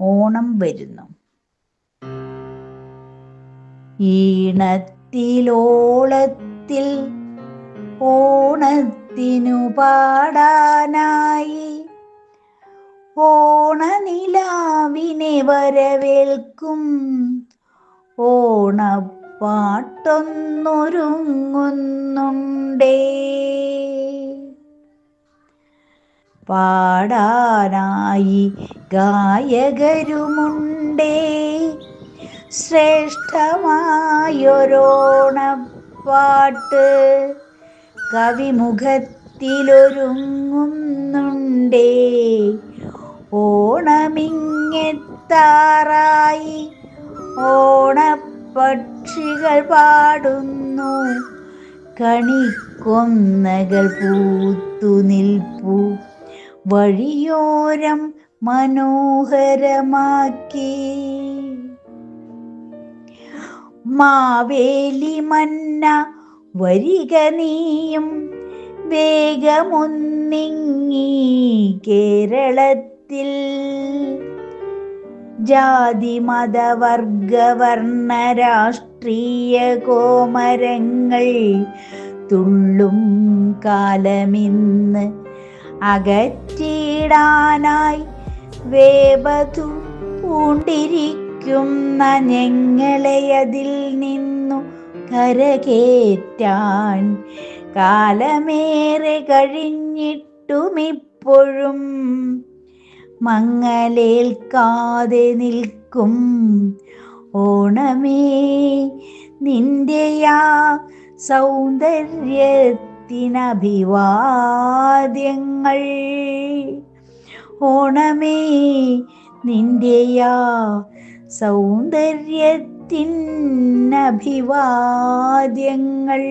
ഓണം വരുന്നു. ഈണത്തിലോളത്തിൽ ഓണത്തിനു പാടാനായി ഓണനിലാവിനെ വരവേൽക്കും. ഓണപ്പാട്ടൊന്നൊരുങ്ങുന്നുണ്ടേ. പാടാനായി ഗായകരുമുണ്ടേ. ശ്രേഷ്ഠമായൊരോണപ്പാട്ട് കവിമുഖത്തിലൊരുങ്ങുന്നുണ്ടേ. ഓണമിങ്ങെത്താറായി ഓണപ്പക്ഷികൾ പാടുന്നു. കണിക്കൊന്നകൾ പൂത്തു നിൽപ്പു വഴിയോരം മനോഹരമാക്കി. മാവേലി മന്ന വരിക നീയും വേഗമൊന്നിങ്ങി കേരളത്തിൽ. ജാതി മതവർഗവർണ രാഷ്ട്രീയ കോമരങ്ങൾ തുള്ളും കാലമിന്ന് അകറ്റിടാനായി വേപതു പൂണ്ടിരിക്കുന്ന ഞങ്ങളെ അതിൽ നിന്നു കരകേറ്റാൻ കാലമേറെ കഴിഞ്ഞിട്ടുമിപ്പോഴും മങ്ങലേൽക്കാതെ നിൽക്കും. ഓണമേ നിന്റെയാ സൗന്ദര്യത്തിനഭിവാദ്യങ്ങൾ ഓണമേ നിന്റെയാ സൗന്ദര്യത്തിനഭിവാദ്യങ്ങൾ.